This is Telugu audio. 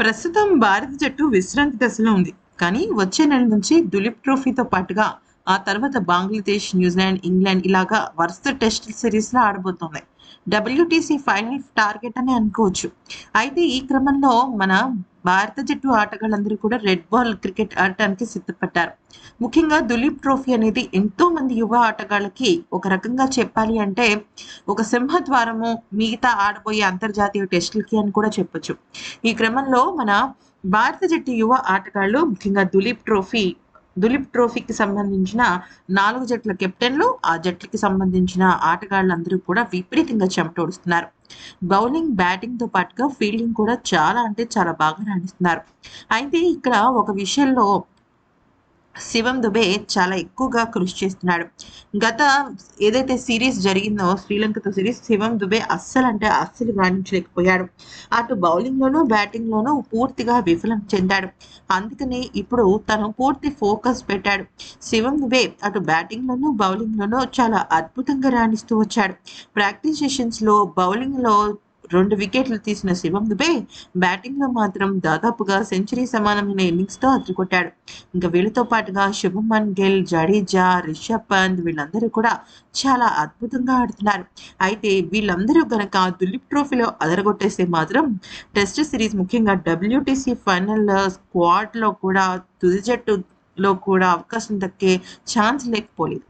ప్రస్తుతం భారత జట్టు విశ్రాంతి దశలో ఉంది. కానీ వచ్చే నెల నుంచి దులీప్ ట్రోఫీతో పాటుగా ఆ తర్వాత బంగ్లాదేశ్ న్యూజిలాండ్ ఇంగ్లాండ్ ఇలాగా వరుస టెస్ట్ సిరీస్లో ఆడబోతోంది. డబ్ల్యూటీసీ ఫైనల్ టార్గెట్ అని అనుకోవచ్చు. అయితే ఈ క్రమంలో మన భారత జట్టు ఆటగాళ్ళందరూ కూడా రెడ్ బాల్ క్రికెట్ ఆడటానికి సిద్ధపడ్డారు. ముఖ్యంగా దులీప్ ట్రోఫీ అనేది ఎంతో మంది యువ ఆటగాళ్ళకి ఒక రకంగా చెప్పాలి అంటే ఒక సింహద్వారము మిగతా ఆడబోయే అంతర్జాతీయ టెస్టులకి అని కూడా చెప్పొచ్చు. ఈ క్రమంలో మన భారత జట్టు యువ ఆటగాళ్ళు ముఖ్యంగా దులీప్ ట్రోఫీ దులీప్ ట్రోఫీకి సంబంధించిన నాలుగు జట్ల కెప్టెన్లు ఆ జట్లకి సంబంధించిన ఆటగాళ్ళందరూ కూడా విపరీతంగా చెమటోడుస్తున్నారు బౌలింగ్ బ్యాటింగ్తో పాటుగా ఫీల్డింగ్ కూడా చాలా అంటే చాలా బాగా రాణిస్తున్నారు. అయితే ఇక్కడ ఒక విషయంలో శివం దుబే చాలా ఎక్కువగా కృషి చేస్తున్నాడు. గత ఏదైతే సిరీస్ జరిగిందో శ్రీలంకతో సిరీస్ శివం దుబే అస్సలు అంటే అస్సలు రాణించలేకపోయాడు. అటు బౌలింగ్లోనూ బ్యాటింగ్లోనూ పూర్తిగా విఫలం చెందాడు. అందుకని ఇప్పుడు తను పూర్తి ఫోకస్ పెట్టాడు. శివం దుబే అటు బ్యాటింగ్లోనూ బౌలింగ్లోనూ చాలా అద్భుతంగా రాణిస్తూ వచ్చాడు. ప్రాక్టీస్ సెషన్స్లో బౌలింగ్లో రెండు వికెట్లు తీసిన శివం దుబే బ్యాటింగ్లో మాత్రం దాదాపుగా సెంచరీ సమానమైన ఇన్నింగ్స్తో అదరుకొట్టాడు ఇంకా వీళ్ళతో పాటుగా శుభమన్ గిల్ జడేజా రిషబ్ పంత్ వీళ్ళందరూ కూడా చాలా అద్భుతంగా ఆడుతున్నారు. అయితే వీళ్ళందరూ గనక దులీప్ ట్రోఫీలో అదరగొట్టేస్తే మాత్రం టెస్ట్ సిరీస్ ముఖ్యంగా డబ్ల్యూటీసీ ఫైనల్ స్క్వాడ్లో కూడా తుది జట్టులో కూడా అవకాశం దక్కే ఛాన్స్ లేకపోలేదు.